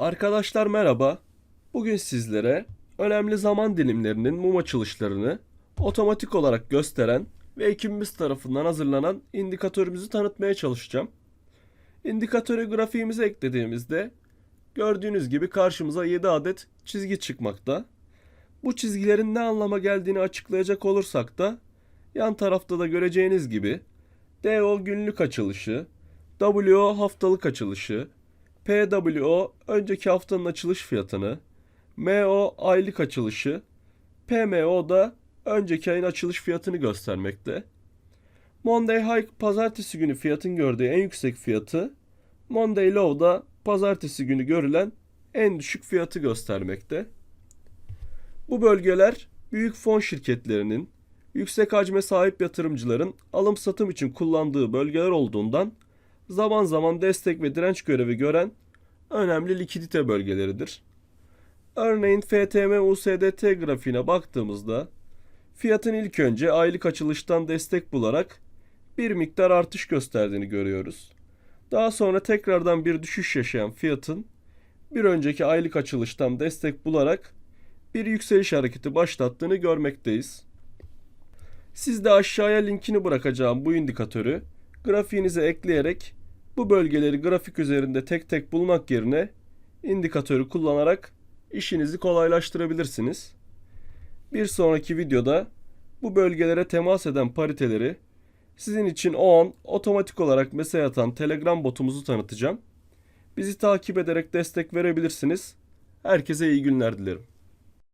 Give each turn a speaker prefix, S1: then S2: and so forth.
S1: Arkadaşlar merhaba. Bugün sizlere önemli zaman dilimlerinin mum açılışlarını otomatik olarak gösteren ve ekibimiz tarafından hazırlanan indikatörümüzü tanıtmaya çalışacağım. İndikatörü grafiğimize eklediğimizde gördüğünüz gibi karşımıza 7 adet çizgi çıkmakta. Bu çizgilerin ne anlama geldiğini açıklayacak olursak da yan tarafta da göreceğiniz gibi DO günlük açılışı, WO haftalık açılışı, PWO önceki haftanın açılış fiyatını, MO aylık açılışı, PMO da önceki ayın açılış fiyatını göstermekte. Monday High pazartesi günü fiyatın gördüğü en yüksek fiyatı, Monday Low da pazartesi günü görülen en düşük fiyatı göstermekte. Bu bölgeler büyük fon şirketlerinin, yüksek hacme sahip yatırımcıların alım satım için kullandığı bölgeler olduğundan zaman zaman destek ve direnç görevi gören önemli likidite bölgeleridir. Örneğin FTM USDT grafiğine baktığımızda fiyatın ilk önce aylık açılıştan destek bularak bir miktar artış gösterdiğini görüyoruz. Daha sonra tekrardan bir düşüş yaşayan fiyatın bir önceki aylık açılıştan destek bularak bir yükseliş hareketi başlattığını görmekteyiz. Siz de aşağıya linkini bırakacağım bu indikatörü grafiğinize ekleyerek bu bölgeleri grafik üzerinde tek tek bulmak yerine indikatörü kullanarak işinizi kolaylaştırabilirsiniz. Bir sonraki videoda bu bölgelere temas eden pariteleri sizin için o an otomatik olarak mesaj atan Telegram botumuzu tanıtacağım. Bizi takip ederek destek verebilirsiniz. Herkese iyi günler dilerim.